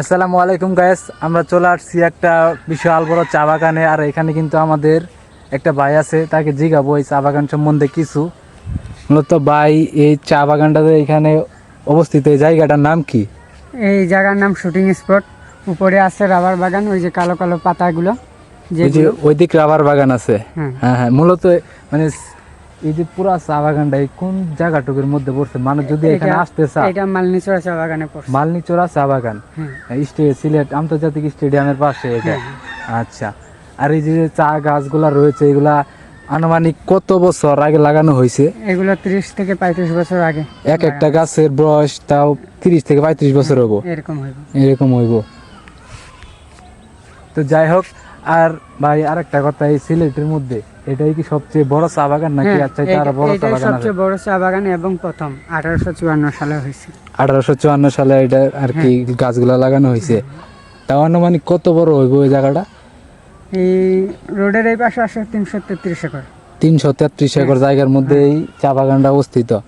আসসালামু আলাইকুম গায়েস আমরা চলে আসছি একটা বিশাল বড় চা বাগানে আর এখানে কিন্তু আমাদের একটা ভাই আছে তাকে জিগাবো এই চা বাগান সম্বন্ধে কিছু। মূলত ভাই এই চা বাগানটাতে এখানে অবস্থিত এই জায়গাটার নাম কি? এই জায়গার নাম শুটিং স্পট। উপরে আছে রাবার বাগান ওই যে কালো কালো পাতাগুলো যে ওইদিক রাবার বাগান আছে। হ্যাঁ। হ্যাঁ হ্যাঁ। মূলত মানে এই যে পুরা চা বাগানটা কোন জায়গাটুকুর মধ্যে পড়ছে? মানুষ যদি এখানে আসতে চায়। এটা মালনিচড়া চা বাগানে পড়ছে। মালনিচোরা চা বাগান? হ্যাঁ। সিলেট আন্তর্জাতিক স্টেডিয়ামের পাশে এটা? হ্যাঁ। আচ্ছা। আর এই যে চা গাছগুলা রয়েছে এগুলা আনুমানিক কত বছর আগে লাগানো হয়েছে? এগুলো ত্রিশ থেকে পঁয়ত্রিশ বছর আগে এক একটা গাছের বয়স তাও তিরিশ থেকে পঁয়ত্রিশ বছর হব এরকম হইব। এরকম হইব। তো যাই হোক আর ভাই আরেকটা কথা এই সিলেটের মধ্যে এটাই কি সবচেয়ে বড় চা বাগান নাকি আচ্ছা এটা- বড় চা বাগান আছে? সবচেয়ে বড় চা বাগান এবং প্রথম আঠারোশো চুয়ান্ন সালে হয়েছে। আঠারোশো চুয়ান্ন সালে এটা আর কি হ্যাঁ। গাছগুলা লাগানো হয়েছে। তাও আনুমানিক কত বড় হইব ওই জায়গাটা? এই রোডের এই পাশে আসে তিনশো তেত্রিশ একর। তিনশো তেত্রিশ একর জায়গার মধ্যে এই চা বাগানটা অবস্থিত।